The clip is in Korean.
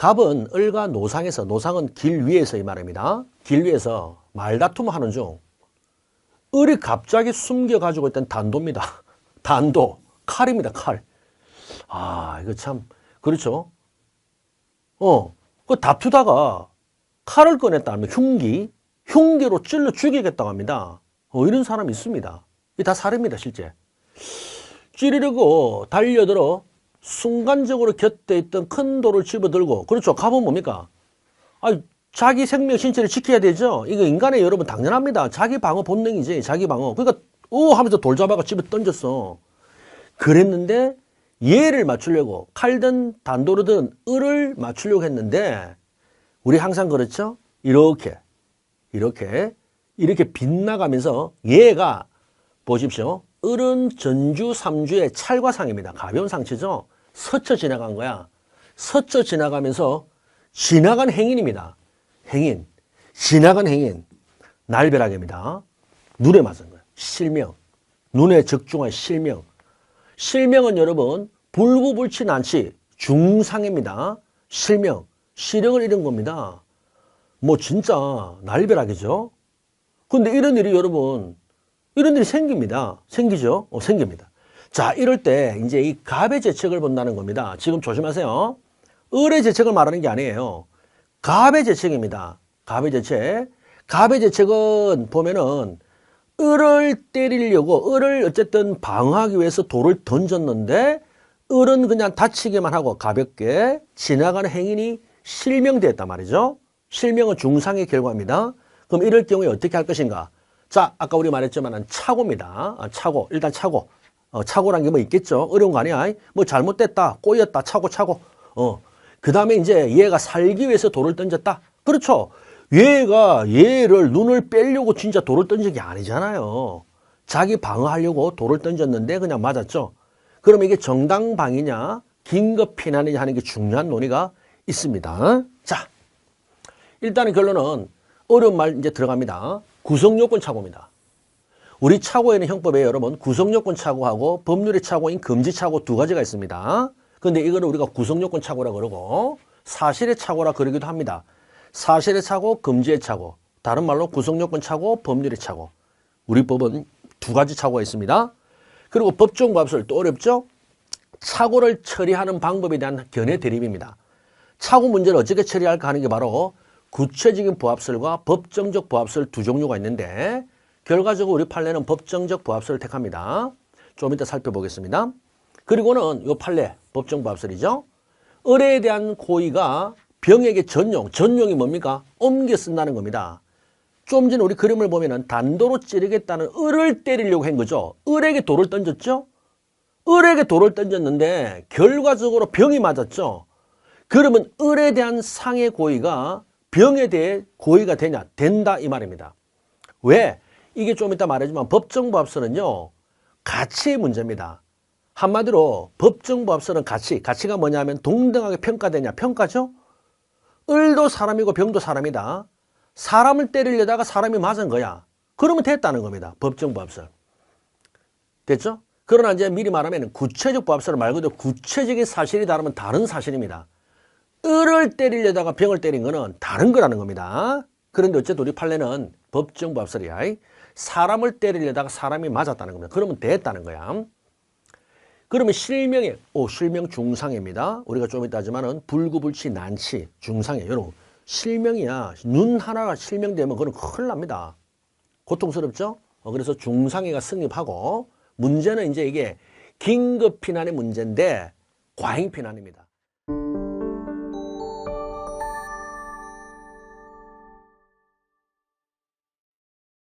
갑은 을과 노상에서 노상은 길 위에서 이 말입니다. 길 위에서 말다툼을 하는 중 을이 갑자기 숨겨 가지고 있던 단도입니다. 단도 칼입니다. 칼. 아 이거 참 그렇죠. 어, 그 다투다가 칼을 꺼냈다면 흉기, 흉기로 찔러 죽이겠다고 합니다. 어, 이런 사람이 있습니다. 이게 다 살입니다, 실제. 찌르려고 달려들어 순간적으로 곁에 있던 큰 돌을 집어들고, 그렇죠. 갑은 뭡니까? 아 자기 생명 신체를 지켜야 되죠. 이거 인간의 여러분 당연합니다. 자기 방어 본능이지, 자기 방어. 그러니까, 오! 하면서 돌 잡아가 집어 던졌어. 그랬는데, 얘를 맞추려고, 칼든 단도르든 을을 맞추려고 했는데, 우리 항상 그렇죠? 이렇게, 이렇게, 이렇게 빗나가면서 얘가 보십시오. 을은 전주 삼주의 찰과상입니다. 가벼운 상처죠. 스쳐 지나간 거야. 스쳐 지나가면서 지나간 행인입니다. 행인. 지나간 행인. 날벼락입니다. 눈에 맞은 거야. 실명. 눈에 적중한 실명. 실명은 여러분 불구불치 난치 중상입니다. 실명. 시력을 잃은 겁니다. 뭐 진짜 날벼락이죠. 근데 이런 일이 여러분 이런 일이 생깁니다. 생기죠? 어, 생깁니다. 자, 이럴 때 이제 이 갑의 재책을 본다는 겁니다. 지금 조심하세요. 을의 재책을 말하는 게 아니에요. 갑의 재책입니다. 갑의 재책. 갑의 재책은 보면은 을을 때리려고 을을 어쨌든 방어하기 위해서 돌을 던졌는데 을은 그냥 다치기만 하고 가볍게 지나가는 행인이 실명되었단 말이죠. 실명은 중상의 결과입니다. 그럼 이럴 경우에 어떻게 할 것인가? 자, 아까 우리 말했지만 차고입니다. 아, 차고. 일단 차고. 어, 차고란 게 뭐 있겠죠? 어려운 거 아니야? 뭐 잘못됐다, 꼬였다, 차고, 차고. 어. 그 다음에 이제 얘가 살기 위해서 돌을 던졌다. 그렇죠. 얘가 얘를 눈을 빼려고 진짜 돌을 던진 게 아니잖아요. 자기 방어하려고 돌을 던졌는데 그냥 맞았죠. 그럼 이게 정당방위냐, 긴급 피난이냐 하는 게 중요한 논의가 있습니다. 자, 일단은 결론은 어려운 말 이제 들어갑니다. 구성요건 착오입니다. 우리 착오에는 형법에 여러분 구성요건 착오하고 법률의 착오인 금지 착오 두 가지가 있습니다. 근데 이거를 우리가 구성요건 착오라 그러고 사실의 착오라 그러기도 합니다. 사실의 착오, 금지의 착오. 다른 말로 구성요건 착오, 법률의 착오. 우리 법은 두 가지 착오가 있습니다. 그리고 법정 부합설 또 어렵죠? 착오를 처리하는 방법에 대한 견해 대립입니다. 착오 문제를 어떻게 처리할까 하는 게 바로 구체적인 부합설과 법정적 부합설 두 종류가 있는데 결과적으로 우리 판례는 법정적 부합설을 택합니다. 좀 이따 살펴보겠습니다. 그리고는 이 판례 법정 부합설이죠. 을에 대한 고의가 병에게 전용, 전용이 뭡니까? 옮겨 쓴다는 겁니다. 좀 전에 우리 그림을 보면은 단도로 찌르겠다는 을을 때리려고 한 거죠. 을에게 돌을 던졌죠? 을에게 돌을 던졌는데 결과적으로 병이 맞았죠. 그러면 을에 대한 상해 고의가 병에 대해 고의가 되냐? 된다 이 말입니다. 왜? 이게 좀 이따 말하지만 법정부합설은요. 가치의 문제입니다. 한마디로 법정부합설은 가치, 가치가 뭐냐면 동등하게 평가되냐? 평가죠? 을도 사람이고 병도 사람이다. 사람을 때리려다가 사람이 맞은 거야. 그러면 됐다는 겁니다. 법정부합설. 됐죠? 그러나 이제 미리 말하면 구체적 부합설은 말 그대로 구체적인 사실이 다르면 다른 사실입니다. 을을 때리려다가 병을 때린 거는 다른 거라는 겁니다. 그런데 어쨌든 우리 판례는 법정부합설이야. 사람을 때리려다가 사람이 맞았다는 겁니다. 그러면 됐다는 거야. 그러면 실명에, 오, 실명 중상입니다. 우리가 좀 이따 하지만은 불구불치 난치 중상해. 여러분, 실명이야. 눈 하나가 실명되면 그건 큰일 납니다. 고통스럽죠? 어, 그래서 중상해가 성립하고 문제는 이제 이게 긴급 피난의 문제인데 과잉 피난입니다.